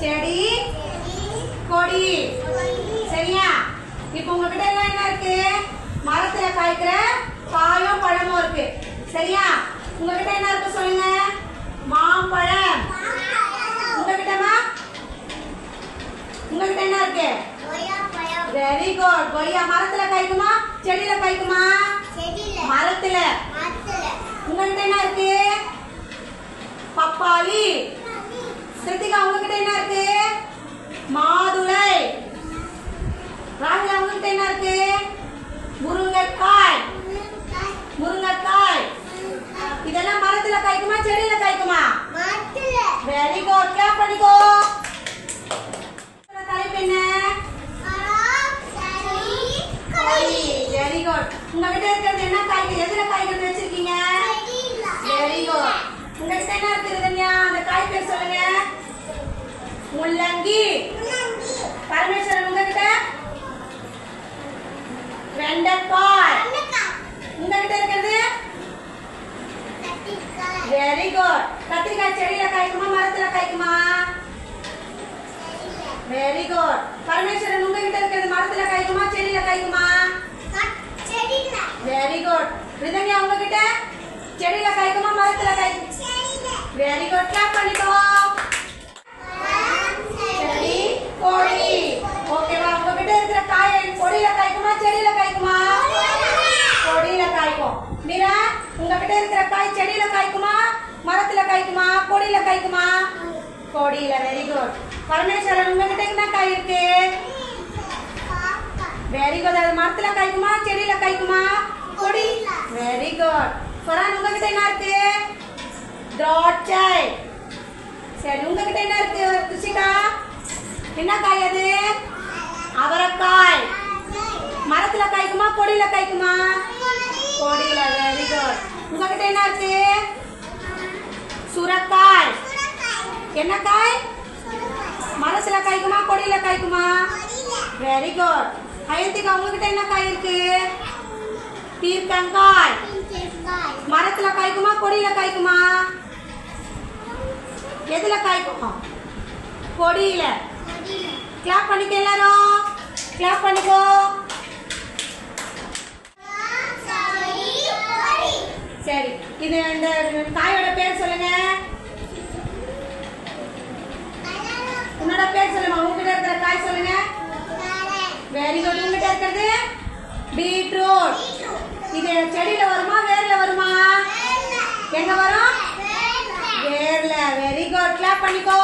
செடி கொடி. சரியா? இப்போ உங்ககிட்ட எல்லாம் என்ன இருக்கு? மரத்துல காய்க்கிற காயும் பழமும் இருக்கு. சரியா? உங்ககிட்ட என்ன இருக்கு சொல்லுங்க? மாம்பழம். உங்ககிட்டமா உங்ககிட்ட என்ன இருக்கு? வெரி குட் கொய்யா. மரத்துல காய்க்குமா? செடியில காய்க்குமா? மரத்துல. உங்ககிட்ட என்ன இருக்கு? பப்பாளி. கிருத்திகா உங்ககிட்ட என்ன இருக்கு? மாதுளை. ராகுலா உங்ககிட்ட என்ன இருக்கு? முருங்கைக்காய். முருங்கைக்காய். இதெல்லாம் மரத்துல காய்க்குமா செடியில காய்க்குமா? வெரி குட் கிளாப் பண்ணிக்கோ. தலைப்பு என்ன? வெரி குட் உங்ககிட்ட இருக்கிறது என்ன காய்கறி? எதுல காய்கறி வச்சிருக்கீங்க வெரி குட் உங்ககிட்ட என்ன இருக்குது ரம்யா அந்த காய் பேர் சொல்லுங்க முள்ளங்கி. பரமேஸ்வரன் உங்ககிட்ட? வெண்டைக்காய். உங்ககிட்ட இருக்கிறது? வெரி குட் கத்திரிக்காய் செடியில காய்க்குமா மரத்துல காய்க்குமா? வெரி குட் பரமேஸ்வரன் உங்ககிட்ட இருக்கிறது மரத்துல காய்க்குமா செடியில காய்க்குமா? வெரி குட் ரிதன்யா உங்ககிட்ட? செடியில காய்க்குமா மரத்துல காய்க்குமா வெரி குட் கிளாப் பண்ணிக்கோ செடி கொடி ஓகேவா உங்ககிட்ட இருக்கிற காய் கொடியில காய்க்குமா செடியில காய்க்குமா கொடியில காய்க்கும் மீரா உங்ககிட்ட இருக்கிற காய் செடியில காய்க்குமா? மரத்துல காய்க்குமா? கொடியில காய்க்குமா? கொடியில. வெரி குட் பரமேஸ்வரன் உங்ககிட்ட என்ன காய் இருக்கு? வெரி குட் அது மரத்துல காய்க்குமா? செடியில காய்க்குமா? கொடி. வெரி குட் ஃபரான் உங்ககிட்ட என்ன இருக்கு? திராட்சை சரி உங்ககிட்ட என்ன இருக்கு துஷிகா என்ன காய் அது? அவரைக்காய். மரத்துல காய்க்குமா? கொடியில காய்க்குமா? கொடியில. வெரி குட் உங்ககிட்ட என்ன இருக்கு? சுரக்காய். என்ன காய்? மரத்துல காய்க்குமா கொடியில காய்க்குமா? வெரி குட் அயந்திகா உங்ககிட்ட என்ன காய் இருக்கு? பீர்க்கங்காய். மரத்துல காய்க்குமா கொடியில காய்க்குமா? எதுல காய்க்கும்? கொடியில. கிளாப் பண்ணிக்க எல்லாரும். கிளாப் பண்ணிக்கோ சரி இது இந்த தாயோட பேர் சொல்லுங்க. உன்னோட பேர் சொல்லுமா? உங்ககிட்ட இருக்கிற காய் சொல்லுங்க. வெரி குட் உங்ககிட்ட இருக்கிறது பீட்ரூட். இது செடியில வருமா வேர்ல வருமா? எங்க வரும்? வேர்ல. வெரி குட் கிளாப் பண்ணிக்கோ.